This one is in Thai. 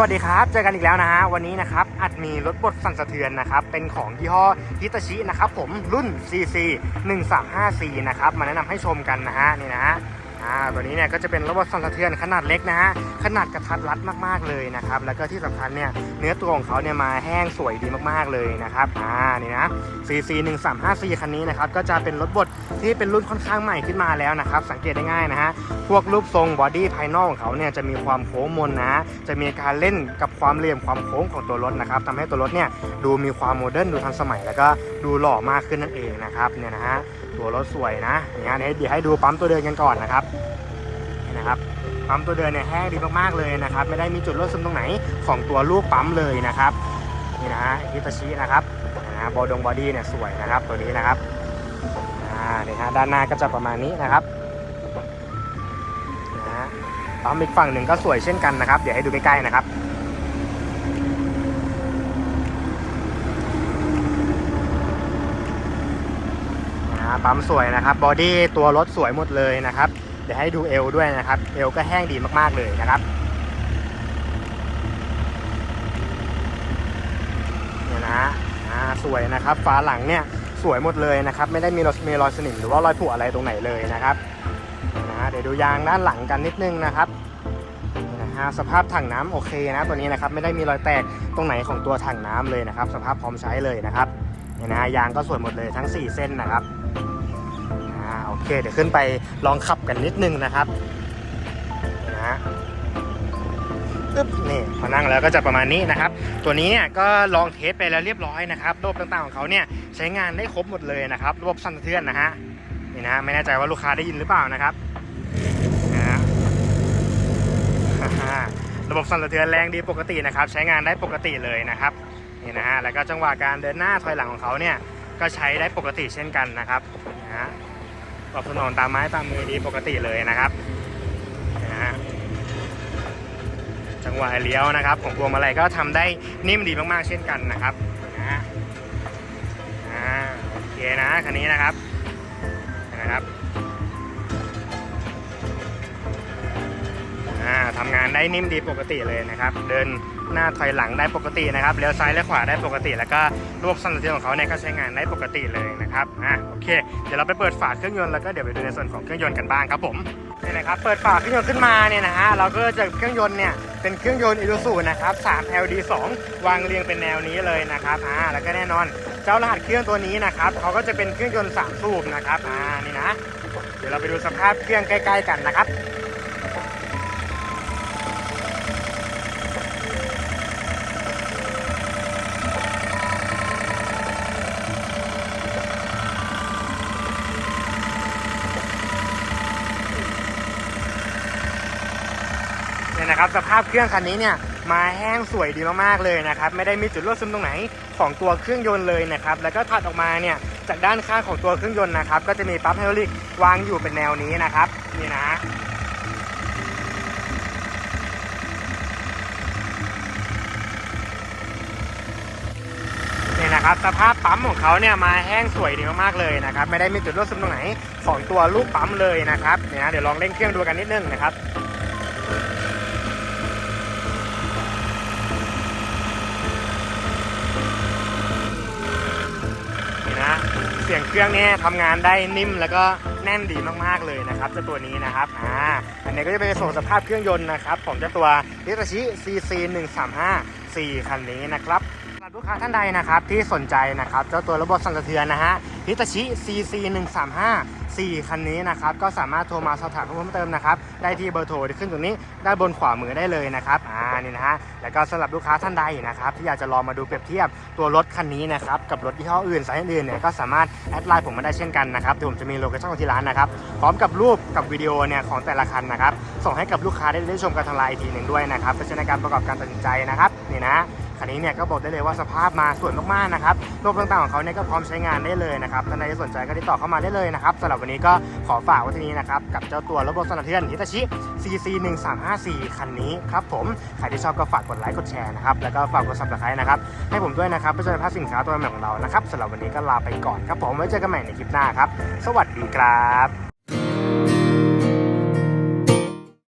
วัสดีครับ เจอกันอีกแล้วนะฮะ วันนี้นะครับ อัดมีรถบดสั่นสะเทือนนะครับ เป็นของยี่ห้อฮิตาชินะครับผมรุ่น CC 1 3 5 4นะครับ มาแนะนำให้ชมกันนะฮะ นี่นะฮะ อ่าตัวนี้เนี่ยก็จะเป็นรถบดสั่นสะเทือนขนาดเล็กนะฮะขนาดกระทัดรัดมากๆเลยนะครับแล้วก็ที่สำคัญเนี่ยเนื้อตัวของเขาเนี่ยมาแห้งสวยดีมากๆเลยนะครับอ่านี่นะ CC 135C คันนี้นะครับก็จะเป็นรถบดที่เป็นรุ่นค่อนข้างใหม่ขึ้นมาแล้วนะครับสังเกตได้ง่ายนะฮะพวกรูปทรงบอดี้ภายนอกของเขาเนี่ยจะมีความโค้งมนนะจะมีการเล่นกับความเหลี่ยมความโค้งของตัวรถนะครับทำให้ตัวรถเนี่ยดูมีความโมเดิร์นดูทันสมัย แล้วก็ดูหล่อมากขึ้นนั่นเองนะครับเนี่ยนะฮะตัวรถสวยนะอย่างนี้นเดี๋ยวให้ดูปั๊มตัวเดินกันก่อนนะครับนี่นะครับปั๊มตัวเดินเนี่ยแห้งดีมากๆเลยนะครับ ไม่ได้มีจุดรั่วซึมตรงไหนของตัวลูกปั๊มเลยนะครับนี่นะฮะฮิตาชินะครับนะฮะบอดงบอดี้เนี่ยสวยนะครับตัวนี้นะครับอ่าเนี่ยฮะด้านหน้าก็จะประมาณนี้นะครับนะฮะปั๊มอีกฝั่งหนึ่งก็สวยเช่นกันนะครับ เดี๋ยวให้ดูใกล้ๆนะครับนะฮะปั๊มสวยนะครับบอดี้ตัวรถสวยหมดเลยนะครับ ดี๋ยวให้ดูเอวด้วยนะครับ เอวก็แห้งดีมากๆเลยนะครับเนี่ยนะอ่าสวยนะครับฝาหลังเนี่ยสวยหมดเลยนะครับ ไม่ได้มีรอยมีรอยสนิมหรือว่ารอยผุอะไรตรงไหนเลยนะครับนะเดี๋ยวดูยางด้านหลังกันนิดนึงนะครับนะฮะสภาพถังน้ำโอเคนะตัวนี้นะครับไม่ได้มีรอยแตกตรงไหนของตัวถังน้ำเลยนะครับ สภาพพร้อมใช้เลยนะครับเนี่ยนะฮะยางก็สวยหมดเลยทั้ง 4 เส้นนะครับ อ่าโอเค เดี๋ยวขึ้นไปลองขับกันนิดนึงนะครับนี่นะฮะอึ๊บนี่พอนั่งแล้วก็จะประมาณนี้นะครับ ตัวนี้เนี่ยก็ลองเทสไปแล้วเรียบร้อยนะครับ ระบบต่างๆของเขาเนี่ยใช้งานได้ครบหมดเลยนะครับ ระบบสั่นสะเทือนนะฮะนี่นะไม่แน่ใจว่าลูกค้าได้ยินหรือเปล่านะครับนะระบบสั่นสะเทือนแรงดีปกตินะครับ ใช้งานได้ปกติเลยนะครับนี่นะฮะแล้วก็จังหวะการเดินหน้าถอยหลังของเขาเนี่ยก็ใช้ได้ปกติเช่นกันนะครับนะฮะ ตอบสนองตามไม้ตามมือดีปกติเลยนะครับนะฮะจังหวะเลี้ยวนะครับ ของพวงมาลัยก็ทำได้นิ่มดีมากๆเช่นกันนะครับนะฮะโอเคนะคันนี้นะครับนะครับอ่าทำงานได้นิ่มดีปกติเลยนะครับ เดิน หน้าถอยหลังได้ปกตินะครับเลี้ยวซ้ายและขวาได้ปกติ แล้วก็ระบบสั่นสะเทือนของเขาเนี่ยก็ใช้งานได้ปกติเลยนะครับอ่าโอเค เดี๋ยวเราไปเปิดฝาเครื่องยนต์แล้วก็เดี๋ยวไปดูในส่วนของเครื่องยนต์กันบ้างครับผมนี่นะครับเปิดฝาเครื่องยนต์ขึ้นมาเนี่ยนะฮะเราก็จะเครื่องยนต์เนี่ยเป็นเครื่องยนต์อิ u ู u นะครับ 3 LD 2 วางเรียงเป็นแนวนี้เลยนะครับอ่าแล้วก็แน่นอนเจ้ารหัสเครื่องตัวนี้นะครับเขาก็จะเป็นเครื่องยนต์3สูบนะครับอ่านี่นะ เดี๋ยวเราไปดูสภาพเครื่องใกล้ ๆ กันนะครับ นะครับสภาพเครื่องคันนี้เนี่ยมาแห้งสวยดีมากๆเลยนะครับไม่ได้มีจุดรั่วซึมตรงไหนของตัวเครื่องยนต์เลยนะครับแล้วก็ถัดออกมาเนี่ยจากด้านข้างของตัวเครื่องยนต์นะครับก็จะมีปั๊มไฮดรอลิกวางอยู่เป็นแนวนี้นะครับนี่นะนี่นะครับสภาพปั๊มของเขาเนี่ยมาแห้งสวยดีมากๆเลยนะครับไม่ได้มีจุดรั่วซึมตรงไหนของตัวลูกปั๊มเลยนะครับเนี่ยนะเดี๋ยวลองเร่งเครื่องดูกันนิดนึงนะครับ สียงเครื่องเนี่ยทำงานได้นิ่มแล้วก็แน่นดีมากๆเลยนะครับเจ้าตัวนี้นะครับอ่าอันนี้ก็จะเป็นส่วนสภาพเครื่องยนต์นะครับของเจ้าตัวฮิตาชิ CC 1 3 5 4คันนี้นะครับสำหรับลูกค้าท่านใดนะครับที่สนใจนะครับเจ้าตัวระบบสั่นสะเทือนนะฮะ ฮิตาชิ CC 1 3 5 4 คันนี้นะครับ ก็สามารถโทรมาสอบถามเพิ่มเติมนะครับ ได้ที่เบอร์โทรที่ขึ้นตรงนี้ ด้านบนขวามือได้เลยนะครับ อ่า นี่นะฮะ แล้วก็สำหรับลูกค้าท่านใดนะครับ ที่อยากจะลองมาดูเปรียบเทียบตัวรถคันนี้นะครับ กับรถยี่ห้ออื่นสายอื่นเนี่ย ก็สามารถแอดไลน์ผมมาได้เช่นกันนะครับเดี๋ยวผมจะมีโลเคชั่นของที่ร้านนะครับ พร้อมกับรูปกับวิดีโอเนี่ยของแต่ละคันนะครับ ส่งให้กับลูกค้าได้ได้ชมกันทางไลน์อีกทีหนึ่งด้วยนะครับเพื่อใช้ในการประกอบการตัดสินใจนะครับ นี่นะ คันนี้เนี่ยก็บอกได้เลยว่าสภาพมาสวยมากๆนะครับระบบต่างๆของเขาเนี่ยก็พร้อมใช้งานได้เลยนะครับท่านใดที่สนใจก็ติดต่อเข้ามาได้เลยนะครับสำหรับวันนี้ก็ขอฝากไว้ที่นี้นะครับกับเจ้าตัวระบบสนสะเทือนฮิตาชิ CC 1 3 5 4คันนี้ครับผมใครที่ชอบก็ฝากกดไลค์กดแชร์นะครับแล้วก็ฝากกดซับสไครต์นะครับให้ผมด้วยนะครับเพื่อจะได้พลาดสินค้าตัวใหม่ของเรานะครับสำหรับวันนี้ก็ลาไปก่อนครับผมไว้เจอกันใหม่ในคลิปหน้าครับสวัสดีครับ